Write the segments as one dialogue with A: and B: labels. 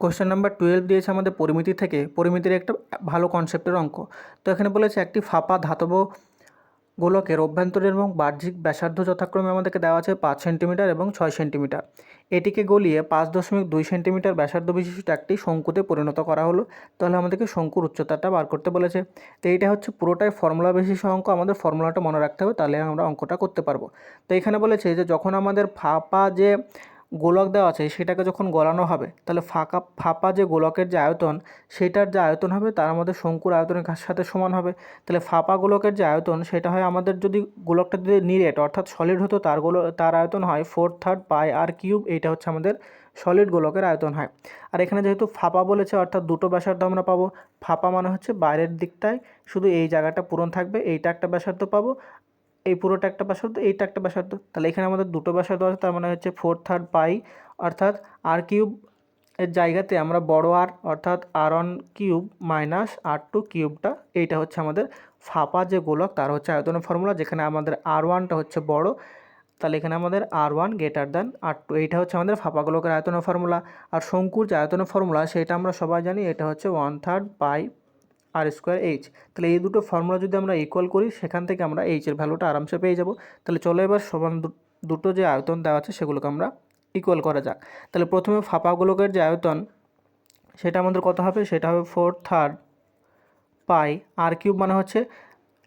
A: Question number twelve দিয়েছে আমাদের পরিমিতি থেকে। পরিমিতির একটা ভালো কনসেপ্টের অঙ্ক। তো এখানে বলেছে, একটি ফাঁপা ধাতব গোলকের অভ্যন্তরীণ এবং বাহ্যিক ব্যাসার্ধ যথাক্রমে আমাদেরকে দেওয়া আছে পাঁচ সেন্টিমিটার এবং ছয় সেন্টিমিটার। এটিকে গলিয়ে পাঁচ দশমিক দুই সেন্টিমিটার ব্যাসার্ধ বিশিষ্ট একটি শঙ্কুতে পরিণত করা হলো। তাহলে আমাদেরকে শঙ্কুর উচ্চতাটা বার করতে বলেছে। তো এইটা হচ্ছে পুরোটাই ফর্মুলা বিশিষ্ট অঙ্ক। আমাদের ফর্মুলাটা মনে রাখতে হবে, তাহলে আমরা অঙ্কটা করতে পারব। তো এখানে বলেছে যে, যখন আমাদের ফাঁপা যে গোলক দেওয়া আছে, সেটাকে যখন গলানো হবে, তাহলে ফাঁকা, ফাঁপা যে গোলকের যে আয়তন, সেটার যে আয়তন হবে, তার মধ্যে শঙ্কুর আয়তনের সাথে সমান হবে। তাহলে ফাঁপা গোলকের যে আয়তন, সেটা হয় আমাদের যদি গোলকটা যদি নিরেট, অর্থাৎ সলিড হতো, তার গোল, তার আয়তন হয় four third pi r cube এইটা হচ্ছে আমাদের সলিড গোলকের আয়তন হয়। আর এখানে যেহেতু ফাঁপা বলেছে, অর্থাৎ দুটো ব্যাসার্ধ আমরা পাবো, ফাঁপা মানে হচ্ছে বাইরের দিকটায়, শুধু এই জায়গাটা পূরণ থাকবে, এইটা একটা ব্যাসার্ধ পাবো এই পুরোটা একটা ব্যাসার্ধ, এইটা একটা ব্যাসার্ধ। তাহলে এখানে আমাদের দুটো ব্যাসার্ধ আছে, তার মানে হচ্ছে ফোর থার্ড পাই অর্থাৎ আর কিউব এর জায়গাতে আমরা বড় আর অর্থাৎ r one cube minus r two কিউবটা এইটা হচ্ছে আমাদের ফাঁপা যে গোলক, তার হচ্ছে আয়তনের ফর্মুলা যেখানে আমাদের আর ওয়ানটা হচ্ছে বড়। তাহলে এখানে আমাদের r one greater than r two এইটা হচ্ছে আমাদের ফাঁপা গোলকের আয়তনের ফর্মুলা আর শঙ্কুর যে আয়তনের ফর্মুলা সেটা আমরা সবাই জানি, এটা হচ্ছে one third pi r square h তাহলে এই দুটো ফর্মুলা যদি আমরা ইকুয়াল করি, সেখান থেকে আমরা এইচের ভ্যালুটা আরামসে পেয়ে যাব। তাহলে চলো এবার সমান দুটো যে আয়তন দেওয়া আছে, সেগুলোকে আমরা ইকুয়াল করা যাক। তাহলে প্রথমে ফাঁপা যে আয়তন, সেটা আমাদের কত হবে? সেটা হবে four third pi r cube মানে হচ্ছে,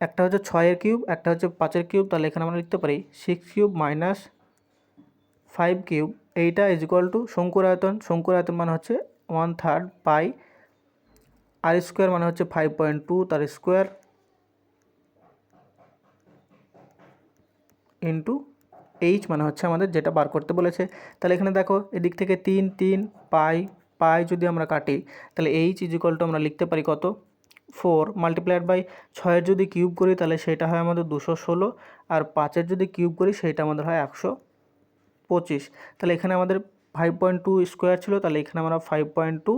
A: একটা হচ্ছে ছয়ের কিউব একটা হচ্ছে পাঁচের কিউব তাহলে এখানে আমরা লিখতে পারি six cube minus five cube এইটা ইজ ইকুয়াল টু শঙ্কুর আয়তন। শঙ্কুর আয়তন মানে হচ্ছে one third pi r square মানে হচ্ছে ফাইভ পয়েন্ট টু তার স্কোয়ার ইন্টু এইচ মানে হচ্ছে আমাদের যেটা বার করতে বলেছে। তাহলে এখানে দেখো, এদিক থেকে তিন তিন, পাই পাই যদি আমরা কাটি, তাহলে এইচ ইজ ইকুয়াল টু আমরা লিখতে পারি কত? ফোর মাল্টিপ্লাইড বাই ছয়ের যদি কিউব করি, তাহলে সেটা হয় আমাদের দুশো ষোলো, আর পাঁচের যদি কিউব করি, সেটা আমাদের হয় একশো পঁচিশ। তাহলে এখানে আমাদের ফাইভ পয়েন্ট টু স্কোয়ার ছিল, তাহলে এখানে আমরা five point two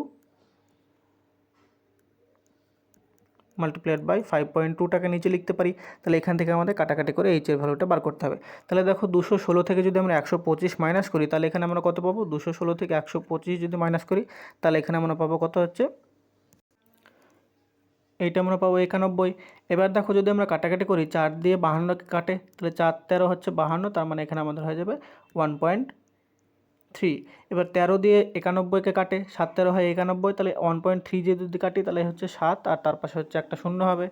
A: multiplied by five point টুটাকে নিচে লিখতে পারি, তাহলে এখান থেকে আমাদের কাটাকাটি করে এইচের ভ্যালুটা বার করতে হবে। তাহলে দেখো দুশো ষোলো থেকে যদি আমরা একশো পঁচিশ মাইনাস করি, তাহলে এখানে আমরা কত পাবো? দুশো ষোলো থেকে একশো পঁচিশ যদি মাইনাস করি, তাহলে এখানে আমরা পাবো কত হচ্ছে? এইটা আমরা পাবো একানব্বই। এবার দেখো যদি আমরা কাটাকাটি করি, চার দিয়ে বাহান্নকে কাটে, তাহলে চার তেরো হচ্ছে বাহান্ন, তার মানে এখানে আমাদের হয়ে যাবে ওয়ান পয়েন্ট থ্রি এবার তেরো দিয়ে একানব্বইকে কাটে, সাত তেরো হয় একানব্বই, তাহলে ওয়ান পয়েন্ট থ্রি দিয়ে যদি কাটি, তাহলে হচ্ছে সাত, আর তার পাশে হচ্ছে একটা শূন্য হবে।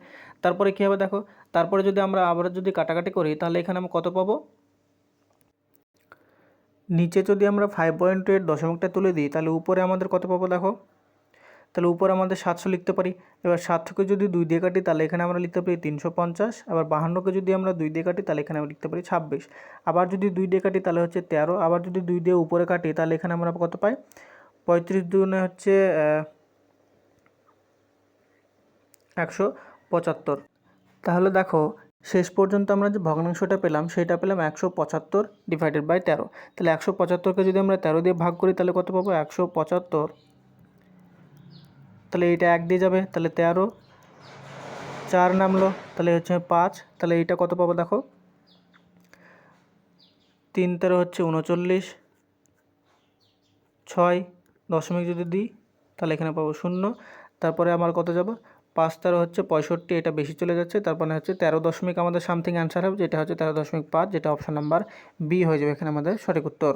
A: তারপরে কী হবে দেখো? তারপরে যদি আমরা আবার যদি কাটাকাটি করি, তাহলে এখানে আমরা কত পাবো? নিচে যদি আমরা ফাইভ পয়েন্ট এর দশমিকটা তুলে দিই, তাহলে উপরে আমাদের কত পাবো দেখো? তাহলে উপরে আমাদের সাতশো লিখতে পারি। এবার সাত থেকে যদি দুই দিয়ে কাটি, তাহলে এখানে আমরা লিখতে পারি তিনশো পঞ্চাশ। আবার বাহান্নকে যদি আমরা দুই দিয়ে কাটি, তাহলে এখানে আমরা লিখতে পারি ছাব্বিশ। আবার যদি দুই দিয়ে কাটি, তাহলে হচ্ছে তেরো। আবার যদি দুই দিয়ে উপরে কাটি, তাহলে এখানে আমরা কত পাই? পঁয়ত্রিশ দুগুণে হচ্ছে একশো পঁচাত্তর। তাহলে দেখো, শেষ পর্যন্ত আমরা যে ভগ্নাংশটা পেলাম, সেটা পেলাম একশো পঁচাত্তর ডিভাইডেড বাই তেরো। তাহলে একশো পঁচাত্তরকে যদি আমরা তেরো দিয়ে ভাগ করি, তাহলে কত পাবো? একশো পঁচাত্তর। তাহলে এইটা এক দিয়ে যাবে, তাহলে তেরো। চার নামলো, তাহলে হচ্ছে পাঁচ। তাহলে এইটা কত পাবো দেখো? তিন তেরো হচ্ছে উনচল্লিশ। ছয় দশমিক যদি দিই, তাহলে এখানে পাবো শূন্য। তারপরে আমার কত যাব? পাঁচ তেরো হচ্ছে পঁয়ষট্টি, এটা বেশি চলে যাচ্ছে। তারপরে হচ্ছে তেরো দশমিক আমাদের সামথিং অ্যান্সার হবে, যেটা হচ্ছে তেরো দশমিক পাঁচ, যেটা অপশান নাম্বার বি হয়ে যাবে এখানে আমাদের সঠিক উত্তর।